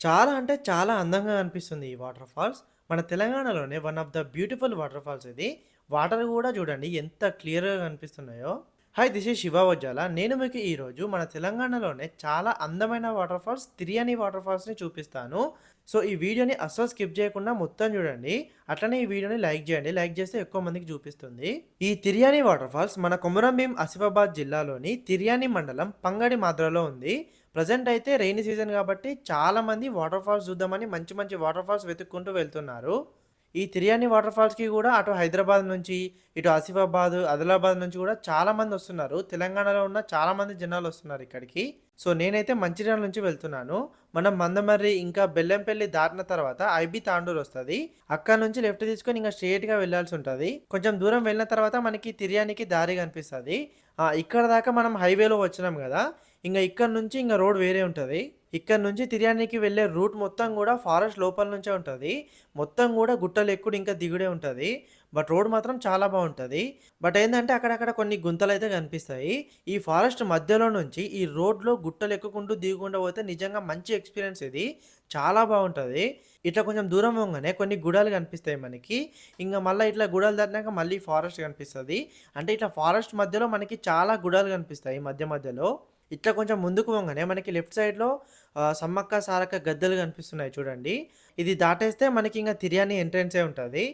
చాలా అంటే చాలా అందంగా అనిపిస్తుంది ఈ వాటర్ ఫాల్స్. మన తెలంగాణలోనే one of the beautiful water falls ఇది. వాటర్ కూడా చూడండి ఎంత క్లియర్‌గా కనిపిస్తున్నాయో. Hi this is Shiva Vajjala. నేను మీకు ఈరోజు మన తెలంగాణలోనే చాలా అందమైన వాటర్ ఫాల్స్ తిరియని వాటర్ ఫాల్స్‌ని చూపిస్తాను. సో, ఈ వీడియోని అస్సలు స్కిప్ చేయకుండా మొత్తం చూడండి. అట్లనే ఈ వీడియోని లైక్ చేయండి. లైక్ చేస్తే ఎక్కువ మందికి చూపిస్తుంది. ఈ తిరియాని వాటర్ ఫాల్స్ మన కొమరంభీం ఆసిఫాబాద్ జిల్లాలోని తిరియాని మండలం పంగడి మాద్రలో ఉంది. ప్రజెంట్ అయితే రెయినీ సీజన్ కాబట్టి చాలామంది వాటర్ ఫాల్స్ చూద్దామని మంచి మంచి వాటర్ ఫాల్స్ వెతుక్కుంటూ వెళ్తున్నారు. ఈ తిరియాని వాటర్ ఫాల్స్‌కి కూడా అటు హైదరాబాద్ నుంచి, ఇటు ఆసిఫాబాద్, ఆదిలాబాద్ నుంచి కూడా చాలామంది వస్తున్నారు. తెలంగాణలో ఉన్న చాలామంది జనాలు వస్తున్నారు ఇక్కడికి. సో, నేనైతే మంచిర్యాల నుంచి వెళ్తున్నాను. మనం మందమర్రి ఇంకా బెల్లంపల్లి దాటిన తర్వాత ఐబీ తాండూరు వస్తుంది అక్కడ నుంచి లెఫ్ట్ తీసుకొని ఇంకా స్ట్రేట్గా వెళ్ళాల్సి ఉంటుంది కొంచెం దూరం వెళ్ళిన తర్వాత మనకి తిర్యానికి దారి కనిపిస్తుంది ఇక్కడ దాకా మనం హైవేలో వచ్చినాం కదా ఇంకా ఇక్కడ నుంచి ఇంకా రోడ్ వేరే ఉంటుంది ఇక్కడ నుంచి తిర్యానికి వెళ్ళే రూట్ మొత్తం కూడా ఫారెస్ట్ లోపల నుంచే ఉంటుంది మొత్తం కూడా గుట్టలు ఎక్కుడు ఇంకా దిగుడే ఉంటుంది బట్ రోడ్ మాత్రం చాలా బాగుంటుంది బట్ ఏంటంటే అక్కడక్కడ కొన్ని గుంతలు అయితే కనిపిస్తాయి. ఈ ఫారెస్ట్ మధ్యలో నుంచి ఈ రోడ్‌లో గుట్టలు ఎక్కుకుంటూ దిగకుండా పోతే నిజంగా మంచి ఎక్స్‌పీరియన్స్ ఇది. చాలా బాగుంటుంది ఇట్లా కొంచెం దూరం పోంగానే కొన్ని గుడాలు కనిపిస్తాయి మనకి. ఇంకా మళ్ళీ ఇట్లా గుడాలు దాటినాక మళ్ళీ ఫారెస్ట్ కనిపిస్తుంది అంటే ఇట్లా ఫారెస్ట్ మధ్యలో మనకి చాలా గుడాలు కనిపిస్తాయి మధ్య మధ్యలో. ఇట్లా కొంచెం ముందుకు పోగానే మనకి లెఫ్ట్ సైడ్‌లో సమ్మక్క సారక్క గద్దెలు కనిపిస్తున్నాయి చూడండి. ఇది దాటేస్తే మనకి ఇంకా తిరియాని ఎంట్రెన్సే ఉంటుంది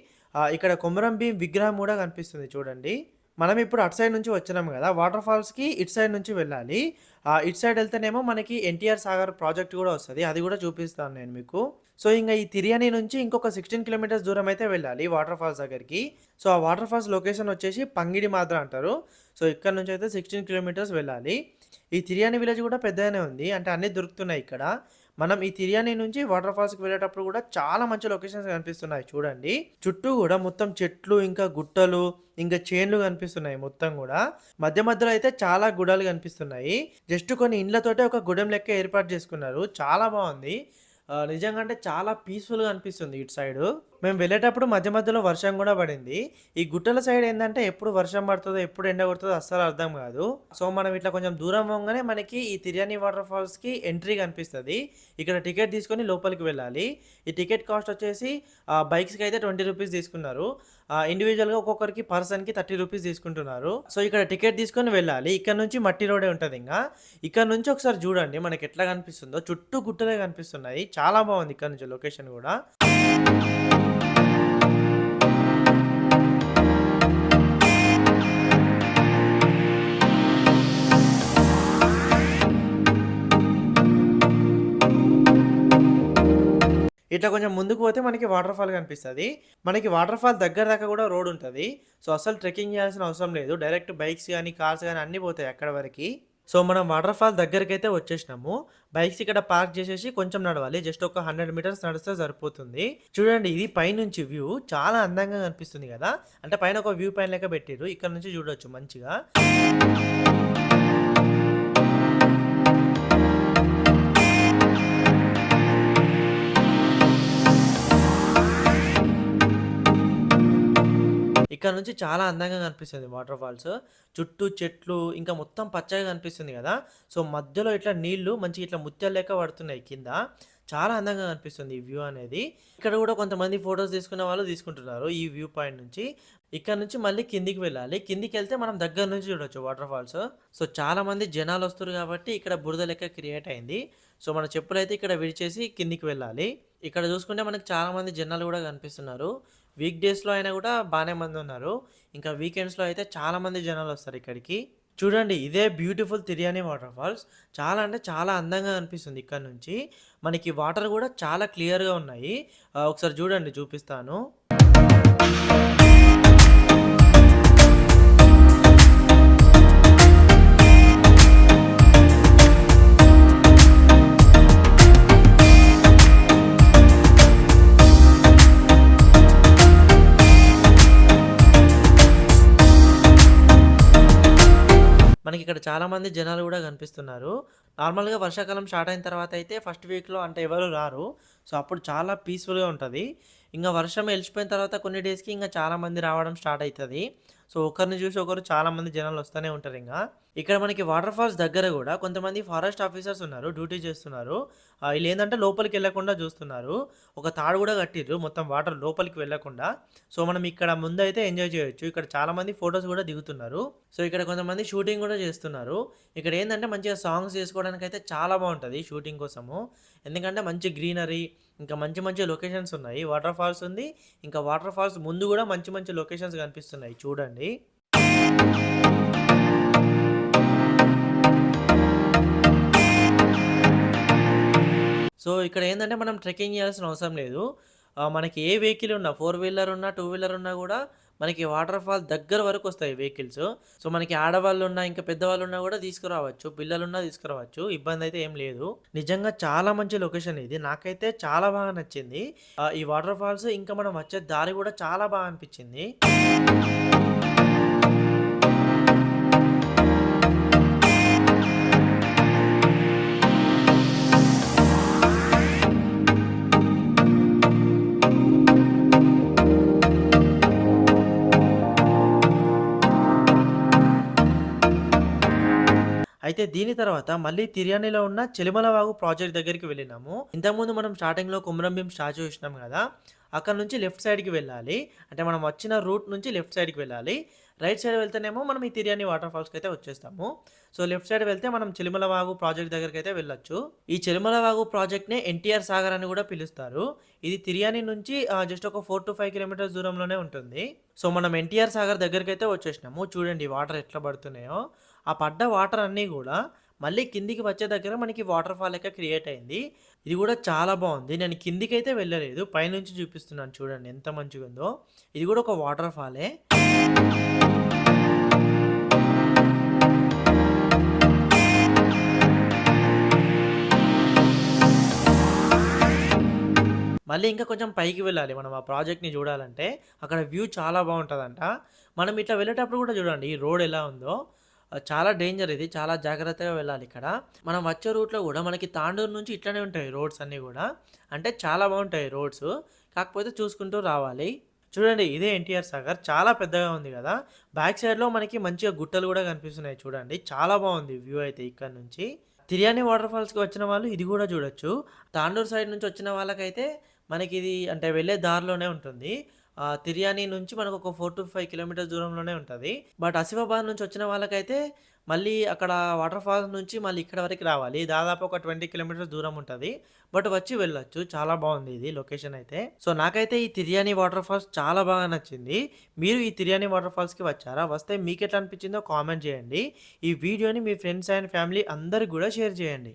ఇక్కడ కొమరం భీం విగ్రహం కూడా కనిపిస్తుంది చూడండి. మనం ఇప్పుడు అటు సైడ్ నుంచి వచ్చినాం కదా వాటర్ ఫాల్స్‌కి ఇటు సైడ్ నుంచి వెళ్ళాలి. ఇటు సైడ్ వెళ్తేనేమో మనకి ఎన్టీఆర్ సాగర్ ప్రాజెక్ట్ కూడా వస్తుంది అది కూడా చూపిస్తాను నేను మీకు. సో, ఇంకా ఈ తిరియాని నుంచి ఇంకొక 16 కిలోమీటర్స్ దూరం అయితే వెళ్ళాలి వాటర్ ఫాల్స్ దగ్గరికి. సో, ఆ వాటర్ ఫాల్స్ లొకేషన్ వచ్చేసి పంగిడి మాద్ర అంటారు. సో, ఇక్కడ నుంచి అయితే 16 కిలోమీటర్స్ వెళ్ళాలి. ఈ తిరియాని విలేజ్ కూడా పెద్దగానే ఉంది. అంటే అన్నీ దొరుకుతున్నాయి ఇక్కడ. మనం ఈ తిరియాని నుంచి వాటర్ ఫాల్స్‌కి వెళ్ళేటప్పుడు కూడా చాలా మంచి లొకేషన్స్ కనిపిస్తున్నాయి చూడండి. చుట్టూ కూడా మొత్తం చెట్లు, ఇంకా గుట్టలు, ఇంకా చేన్లు కనిపిస్తున్నాయి మొత్తం కూడా మధ్య మధ్యలో అయితే చాలా గుడాలు కనిపిస్తున్నాయి. జస్ట్ కొన్ని ఇండ్లతోటే ఒక గుడెం లెక్క ఏర్పాటు చేసుకున్నారు. చాలా బాగుంది నిజంగా అంటే చాలా పీస్‌ఫుల్‌గా అనిపిస్తుంది ఇటు సైడు. మేము వెళ్ళేటప్పుడు మధ్య మధ్యలో వర్షం కూడా పడింది. ఈ గుట్టల సైడ్ ఏంటంటే ఎప్పుడు వర్షం పడుతుందో ఎప్పుడు ఎండ కొడుతుందో అస్సలు అర్థం కాదు సో, మనం ఇట్లా కొంచెం దూరం పోగానే మనకి ఈ తిరియాని వాటర్ ఫాల్స్‌కి ఎంట్రీ కనిపిస్తుంది ఇక్కడ టికెట్ తీసుకొని లోపలికి వెళ్ళాలి. ఈ టికెట్ కాస్ట్ వచ్చేసి బైక్స్‌కి అయితే 20 రూపీస్ తీసుకున్నారు. ఇండివిజువల్గా ఒక్కొక్కరికి పర్సన్‌కి 30 రూపీస్ తీసుకుంటున్నారు. సో, ఇక్కడ టికెట్ తీసుకొని వెళ్ళాలి. ఇక్కడ నుంచి మట్టి రోడే ఇంకా ఇక్కడ నుంచి ఒకసారి చూడండి మనకి ఎట్లా కనిపిస్తుందో. చుట్టూ గుట్టలే కనిపిస్తున్నాయి. చాలా బాగుంది ఇక్కడ నుంచి లొకేషన్ కూడా ఇట్లా కొంచెం ముందుకు పోతే మనకి వాటర్ ఫాల్ కనిపిస్తుంది మనకి వాటర్ ఫాల్ దగ్గర దాకా కూడా రోడ్ ఉంటుంది సో, అసలు ట్రెక్కింగ్ చేయాల్సిన అవసరం లేదు. డైరెక్ట్ బైక్స్ కానీ కార్స్ కానీ అన్నీ పోతాయి అక్కడ వరకు సో, మనం వాటర్ ఫాల్ దగ్గరకైతే వచ్చేసినాము. బైక్స్ ఇక్కడ పార్క్ చేసేసి కొంచెం నడవాలి. జస్ట్ ఒక 100 మీటర్స్ నడిస్తే సరిపోతుంది. చూడండి ఇది పైనుంచి వ్యూ చాలా అందంగా కనిపిస్తుంది కదా అంటే పైన ఒక వ్యూ పైన లెక్క పెట్టారు ఇక్కడ నుంచి చూడొచ్చు మంచిగా. ఇక్కడ నుంచి చాలా అందంగా కనిపిస్తుంది వాటర్ ఫాల్స్. చుట్టూ చెట్లు ఇంకా మొత్తం పచ్చగా కనిపిస్తుంది కదా సో, మధ్యలో ఇట్లా నీళ్ళు మంచిగా ఇట్లా ముత్యాలు లెక్క పడుతున్నాయి కింద. చాలా అందంగా కనిపిస్తుంది ఈ వ్యూ అనేది. ఇక్కడ కూడా కొంతమంది ఫొటోస్ తీసుకున్న వాళ్ళు తీసుకుంటున్నారు ఈ వ్యూ పాయింట్ నుంచి. ఇక్కడ నుంచి మళ్ళీ కిందికి వెళ్ళాలి. కిందికెళ్తే మనం దగ్గర నుంచి చూడొచ్చు వాటర్ ఫాల్స్. సో, చాలా మంది జనాలు వస్తారు కాబట్టి ఇక్కడ బురద లెక్క క్రియేట్ అయింది. సో, మన చెప్పులైతే ఇక్కడ విడిచేసి కిందికి వెళ్ళాలి. ఇక్కడ చూసుకుంటే మనకు చాలా మంది జనాలు కూడా కనిపిస్తున్నారు. వీక్ డేస్‌లో అయినా కూడా బాగానే మంది ఉన్నారు ఇంకా వీకెండ్స్‌లో అయితే చాలా మంది జనాలొస్తారు ఇక్కడికి. చూడండి ఇదే బ్యూటిఫుల్ తిరియాని వాటర్ ఫాల్స్. చాలా అంటే చాలా అందంగా అనిపిస్తుంది ఇక్కడ నుంచి. మనకి వాటర్ కూడా చాలా క్లియర్‌గా ఉన్నాయి. ఒకసారి చూడండి చూపిస్తాను. ఇక్కడ చాలామంది జనాలు కూడా కనిపిస్తున్నారు. నార్మల్‌గా వర్షాకాలం స్టార్ట్ అయిన తర్వాత అయితే ఫస్ట్ వీక్‌లో అంటే ఎవరు రారు. సో, అప్పుడు చాలా పీస్‌ఫుల్‌గా ఉంటుంది ఇంకా వర్షం ఎలిచిపోయిన తర్వాత కొన్ని డేస్‌కి ఇంకా చాలామంది రావడం స్టార్ట్ అవుతుంది సో, ఒకరిని చూసి ఒకరు చాలామంది జనాలు వస్తూనే ఉంటారు ఇంకా ఇక్కడ మనకి వాటర్ ఫాల్స్ దగ్గర కూడా కొంతమంది ఫారెస్ట్ ఆఫీసర్స్ ఉన్నారు. డ్యూటీ చేస్తున్నారు. వీళ్ళు ఏంటంటే లోపలికి వెళ్ళకుండా చూస్తున్నారు. ఒక తాడు కూడా కట్టిర్రు మొత్తం వాటర్ లోపలికి వెళ్ళకుండా. సో, మనం ఇక్కడ ముందైతే ఎంజాయ్ చేయొచ్చు. ఇక్కడ చాలామంది ఫొటోస్ కూడా దిగుతున్నారు. సో, ఇక్కడ కొంతమంది షూటింగ్ కూడా చేస్తున్నారు. ఇక్కడ ఏంటంటే మంచిగా సాంగ్స్ చేసుకోవడానికైతే చాలా బాగుంటుంది షూటింగ్ కోసము. ఎందుకంటే మంచి గ్రీనరీ ఇంకా మంచి మంచి లొకేషన్స్ ఉన్నాయి. వాటర్ ఫాల్స్ ఉంది. ఇంకా వాటర్ ఫాల్స్ ముందు కూడా మంచి మంచి లొకేషన్స్ కనిపిస్తున్నాయి చూడండి. సో, ఇక్కడ ఏంటంటే మనం ట్రెక్కింగ్ చేయాల్సిన అవసరం లేదు. మనకి ఏ వెహికల్ ఉన్నా ఫోర్ వీలర్ ఉన్నా, టూ వీలర్ ఉన్నా కూడా మనకి వాటర్ ఫాల్ దగ్గర వరకు వస్తాయి వెహికల్స్. సో, మనకి ఆడవాళ్ళు ఉన్నా ఇంకా పెద్దవాళ్ళు ఉన్నా కూడా తీసుకురావచ్చు. పిల్లలున్నా తీసుకురావచ్చు. ఇబ్బంది అయితే ఏం లేదు. నిజంగా చాలా మంచి లొకేషన్ ఇది. నాకైతే చాలా బాగా నచ్చింది. ఈ వాటర్ ఫాల్స్ ఇంకా మనం వచ్చే దారి కూడా చాలా బాగా అనిపించింది అయితే దీని తర్వాత మళ్ళీ తిర్యానీలో ఉన్న చెలిమలవాగు ప్రాజెక్ట్ దగ్గరికి వెళ్ళినాము. ఇంతకుముందు మనం స్టార్టింగ్‌లో కుమరంభీం స్టాచ్యూ చూసినాం కదా అక్కడ నుంచి లెఫ్ట్ సైడ్‌కి వెళ్ళాలి. అంటే మనం వచ్చిన రూట్ నుంచి లెఫ్ట్ సైడ్‌కి వెళ్ళాలి. రైట్ సైడ్ వెళ్తేనేమో మనం ఈ తిర్యానీ వాటర్ ఫాల్స్కి అయితే వచ్చేస్తాము. సో, లెఫ్ట్ సైడ్ వెళ్తే మనం చిలిమల వాగు ప్రాజెక్ట్ అయితే వెళ్ళొచ్చు. ఈ చిలిమల వాగు ప్రాజెక్ట్‌నే ఎన్టీఆర్ సాగర్ అని కూడా పిలుస్తారు. ఇది తిర్యానీ నుంచి జస్ట్ ఒక 4-5 కిలోమీటర్స్ దూరంలోనే ఉంటుంది. సో, మనం ఎన్టీఆర్ సాగర్ దగ్గరికైతే వచ్చేసినాము. చూడండి వాటర్ ఎట్లా పడుతున్నాయో. ఆ పడ్డ వాటర్ అన్నీ కూడా మళ్ళీ కిందికి వచ్చే దగ్గర మనకి వాటర్ ఫాల్ లెక్క క్రియేట్ అయింది. ఇది కూడా చాలా బాగుంది నేను కిందికైతే వెళ్ళలేదు. పైనుంచి చూపిస్తున్నాను చూడండి ఎంత మంచిగా ఉందో ఇది కూడా ఒక వాటర్ ఫాలే. మళ్ళీ ఇంకా కొంచెం పైకి వెళ్ళాలి మనం ఆ ప్రాజెక్ట్‌ని చూడాలంటే. అక్కడ వ్యూ చాలా బాగుంటుందంట మనం ఇట్లా వెళ్ళేటప్పుడు కూడా చూడండి ఈ రోడ్ ఎలా ఉందో. చాలా డేంజర్ ఇది. చాలా జాగ్రత్తగా వెళ్ళాలి ఇక్కడ. మనం వచ్చే రూట్‌లో కూడా మనకి తాండూరు నుంచి ఇట్లనే ఉంటాయి రోడ్స్ అన్నీ కూడా అంటే చాలా బాగుంటాయి రోడ్స్. కాకపోతే చూసుకుంటూ రావాలి. చూడండి ఇదే ఎన్టీఆర్ సాగర్. చాలా పెద్దగా ఉంది కదా బ్యాక్ సైడ్‌లో మనకి మంచిగా గుట్టలు కూడా కనిపిస్తున్నాయి చూడండి. చాలా బాగుంది వ్యూ అయితే ఇక్కడ నుంచి. తిరియాని వాటర్ ఫాల్స్‌కి వచ్చిన వాళ్ళు ఇది కూడా చూడొచ్చు. తాండూరు సైడ్ నుంచి వచ్చిన వాళ్ళకైతే మనకి ఇది అంటే వెళ్ళే దారిలోనే ఉంటుంది. తిర్యానీ నుంచి మనకు ఒక 4-5 కిలోమీటర్స్ దూరంలోనే ఉంటుంది బట్ ఆసిఫాబాద్ నుంచి వచ్చిన వాళ్ళకైతే మళ్ళీ అక్కడ వాటర్ ఫాల్స్ నుంచి మళ్ళీ ఇక్కడ వరకు రావాలి. దాదాపు ఒక 20 కిలోమీటర్స్ దూరం ఉంటుంది బట్ వచ్చి వెళ్ళొచ్చు. చాలా బాగుంది ఇది లొకేషన్ అయితే. సో, నాకైతే ఈ తిర్యానీ వాటర్ ఫాల్స్ చాలా బాగా నచ్చింది. మీరు ఈ తిర్యానీ వాటర్ ఫాల్స్‌కి వచ్చారా? వస్తే మీకు ఎట్లా అనిపించిందో కామెంట్ చేయండి. ఈ వీడియోని మీ ఫ్రెండ్స్ అండ్ ఫ్యామిలీ అందరికి కూడా షేర్ చేయండి.